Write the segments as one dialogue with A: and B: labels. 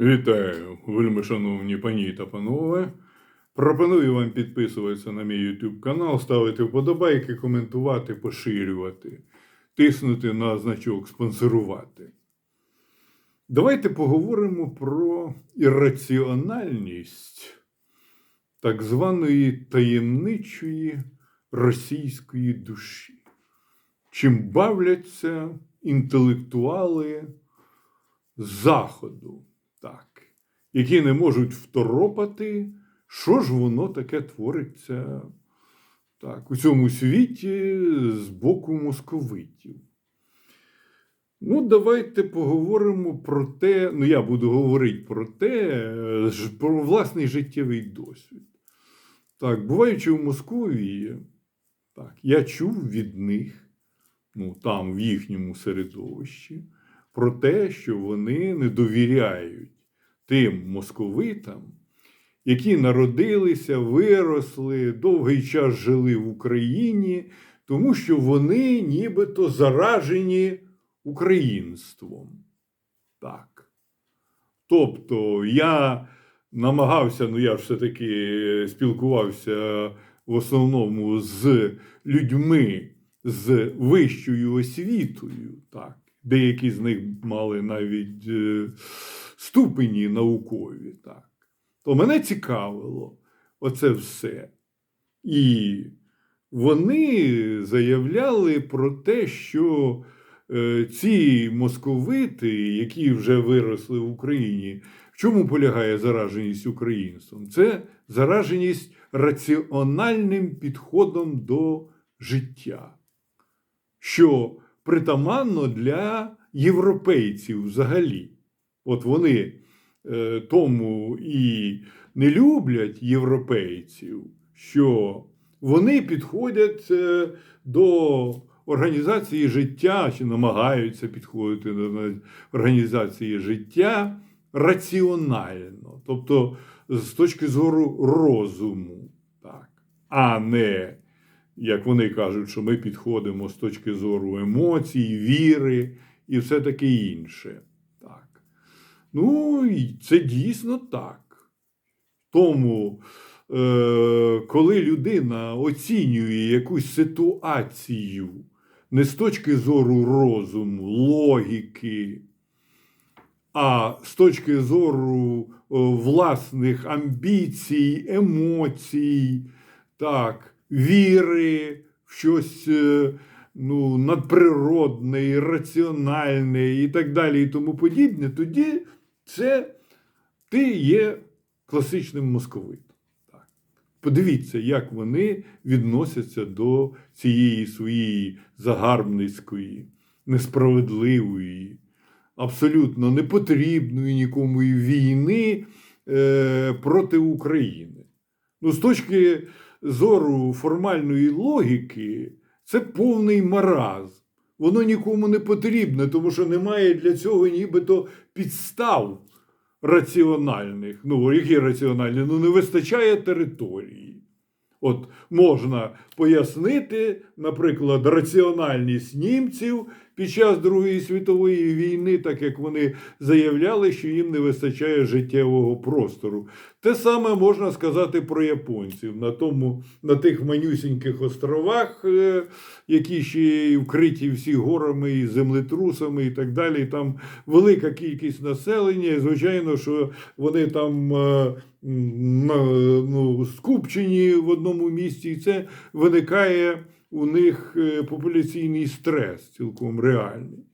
A: Вітаю, вельми шановні пані та панове. Пропоную вам підписуватися на мій YouTube канал, ставити вподобайки, коментувати, поширювати, тиснути на значок спонсорувати. Давайте поговоримо про ірраціональність так званої таємничої російської душі. Чим бавляться інтелектуали Заходу, так, які не можуть второпати, що ж воно таке твориться так, у цьому світі з боку московитів. Ну, давайте поговоримо про те, ну я буду говорити про те, е, про власний життєвий досвід. Так, буваючи в Московії, так, я чув від них, ну, там, в їхньому середовищі, про те, що вони не довіряють тим московитам, які народилися, виросли, довгий час жили в Україні, тому що вони нібито заражені українством. Так. Тобто я намагався, ну я все-таки спілкувався в основному з людьми з вищою освітою, так. Деякі з них мали навіть е, ступені наукові. Так. То мене цікавило оце все. І вони заявляли про те, що е, ці московити, які вже виросли в Україні, в чому полягає зараженість українством? Це зараженість раціональним підходом до життя, що притаманно для європейців взагалі. От вони е, тому і не люблять європейців, що вони підходять е, до організації життя чи намагаються підходити до організації життя раціонально, тобто з точки зору розуму, так, а не як вони кажуть, що ми підходимо з точки зору емоцій, віри і все таке інше. Ну, і це дійсно так. Тому, е, коли людина оцінює якусь ситуацію не з точки зору розуму, логіки, а з точки зору власних амбіцій, емоцій, так, віри в щось е, ну, надприродне, ірраціональне і так далі, і тому подібне, тоді це ти є класичним московитом. Подивіться, як вони відносяться до цієї своєї загарбницької, несправедливої, абсолютно непотрібної нікому війни е, проти України. Ну, з точки зору формальної логіки, це повний маразм. Воно нікому не потрібне, тому що немає для цього нібито підстав раціональних. Ну, які раціональні? Ну, не вистачає території. От можна пояснити, наприклад, раціональність німців під час Другої світової війни, так як вони заявляли, що їм не вистачає життєвого простору. Те саме можна сказати про японців на тому, на тих манюсіньких островах, е, які ще вкриті всі горами і землетрусами, і так далі. Там велика кількість населення. Звичайно, що вони там е, ну, скупчені в одному місці, і це виникає у них е, популяційний стрес цілком реальний.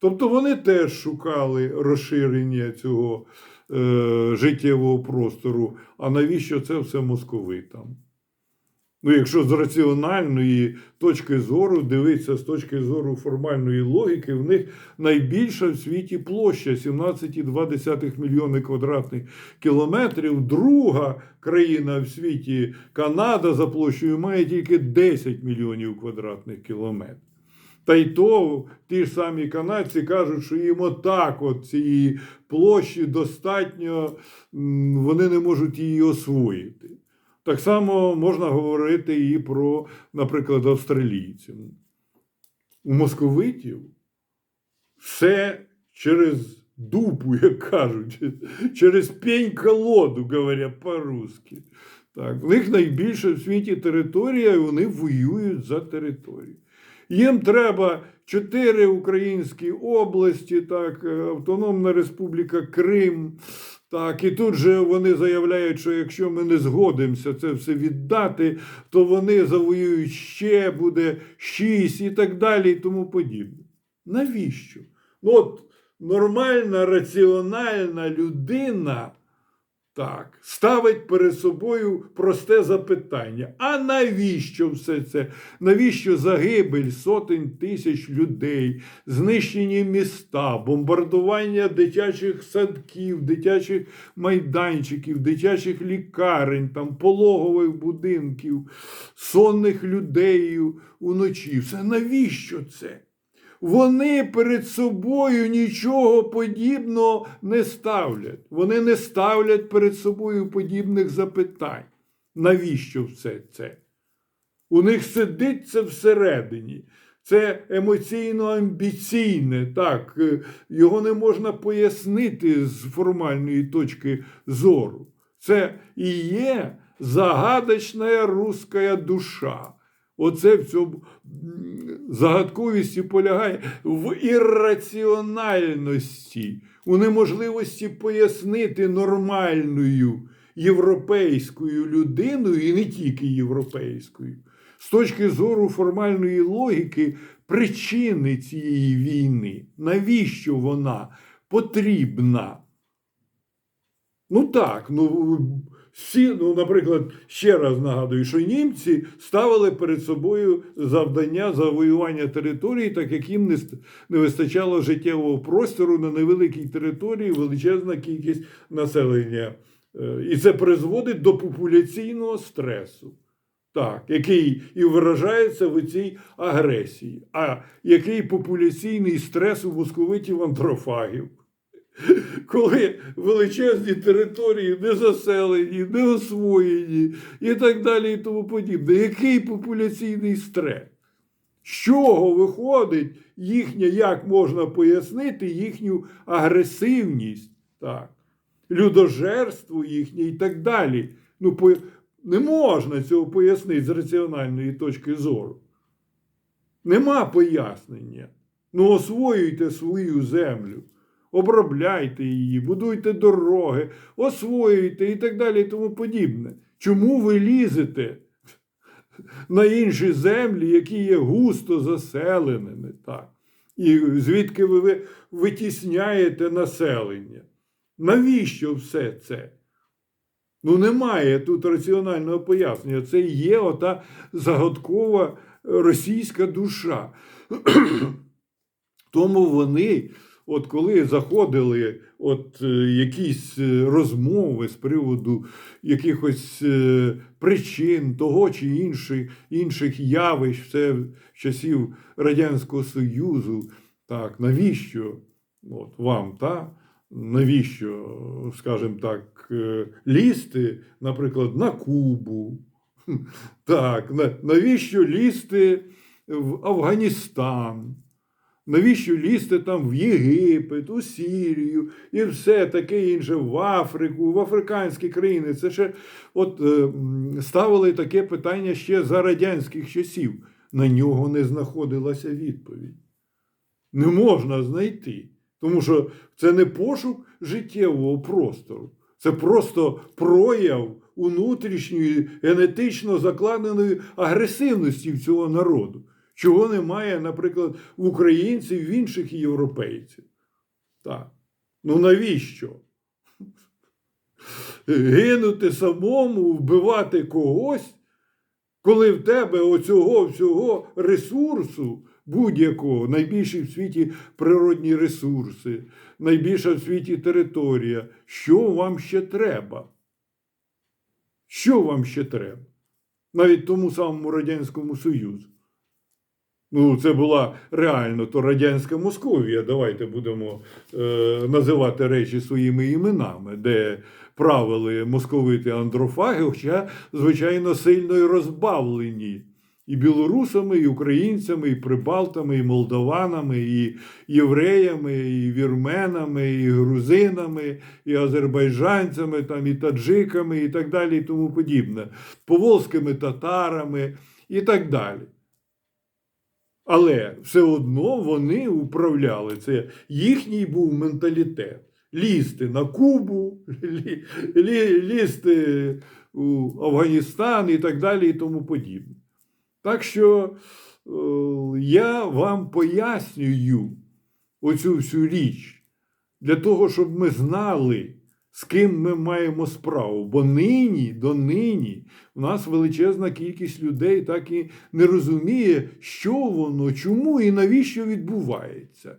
A: Тобто вони теж шукали розширення цього е, життєвого простору. А навіщо це все московитам? Ну, якщо з раціональної точки зору дивитися з точки зору формальної логіки, в них найбільша в світі площа 17,2 мільйони квадратних кілометрів. Друга країна в світі Канада за площею має тільки 10 мільйонів квадратних кілометрів. Та й то ті ж самі канадці кажуть, що їм отак от цієї площі достатньо, вони не можуть її освоїти. Так само можна говорити і про, наприклад, австралійців. У московитів все через дупу, як кажуть, через пень-колоду, говорять по-русски. Так, в них найбільша в світі територія, і вони воюють за територію. Їм треба чотири українські області, так, е, Автономна Республіка Крим. Так, і тут же вони заявляють, що якщо ми не згодимося це все віддати, то вони завоюють ще, буде шість і так далі, і тому подібне. Навіщо? Ну, от нормальна, раціональна людина так, ставить перед собою просте запитання: а навіщо все це? Навіщо загибель сотень тисяч людей, знищені міста, бомбардування дитячих садків, дитячих майданчиків, дитячих лікарень, там, пологових будинків, сонних людей уночі? Все навіщо це? Вони перед собою нічого подібного не ставлять. Вони не ставлять перед собою подібних запитань. Навіщо все це? У них сидить це всередині. Це емоційно амбіційне, так, е, його не можна пояснити з формальної точки зору. Це і є загадочна руська душа. Оце в цьому загадковість полягає в ірраціональності, у неможливості пояснити нормальною європейською людиною і не тільки європейською, з точки зору формальної логіки причини цієї війни. Навіщо вона потрібна? Ну так, ну всі, ну, наприклад, ще раз нагадую, що німці ставили перед собою завдання завоювання території, так як їм не, не вистачало життєвого простору на невеликій території, величезна кількість населення. Е, І це призводить до популяційного стресу. Так, який і виражається в цій агресії. А який популяційний стрес у московитів антрофагів? Коли величезні території не заселені, не освоєні і так далі, і тому подібне. Який популяційний стрес? З чого виходить їхня, як можна пояснити їхню агресивність, так, людожерство їхнє і так далі. Ну, по... Не можна цього пояснити з раціональної точки зору. Нема пояснення. Ну, освоюйте свою землю обробляйте її, будуйте дороги, освоюйте і так далі, і тому подібне. Чому ви лізете на інші землі, які є густо заселеними? Так? І звідки ви ви витісняєте населення? Навіщо все це? Ну, немає тут раціонального пояснення. Це є ота загадкова російська душа. Тому вони, от коли заходили от е, якісь е, розмови з приводу якихось е, причин того чи інших, інших явищ, це часів Радянського Союзу, так, навіщо от, вам, та? навіщо, скажімо так, лізти, наприклад, на Кубу? Так, навіщо лізти в Афганістан? Навіщо лізти там в Єгипет, у Сірію і все таке інше, в Африку, в африканські країни? Це ще от е, ставили таке питання ще за радянських часів. На нього не знаходилася відповідь. Не можна знайти. Тому що це не пошук життєвого простору, це просто прояв внутрішньої генетично закладеної агресивності цього народу, чого немає, наприклад, в українців, в інших європейців. Так. Ну навіщо? Гинути самому, вбивати когось, коли в тебе оцього всього ресурсу будь-якого, найбільші в світі природні ресурси, найбільша в світі територія, що вам ще треба? Що вам ще треба? Навіть тому самому Радянському Союзу. Ну, це була реально то радянська Московія. Давайте будемо е, називати речі своїми іменами, де правили московити андрофаги, хоча, звичайно, сильно і розбавлені І білорусами, і українцями, і прибалтами, і молдаванами, і євреями, і вірменами, і грузинами, і азербайджанцями, там, і таджиками, і так далі, і тому подібне, поволзькими татарами і так далі. Але все одно вони управляли. Це їхній був менталітет. Лізти на Кубу, лі, лі, лізти у Афганістан і так далі, і тому подібне. Так що е, я вам пояснюю оцю всю річ для того, щоб ми знали, з ким ми маємо справу. Бо нині, донині, у нас величезна кількість людей так і не розуміє, що воно, чому і навіщо відбувається.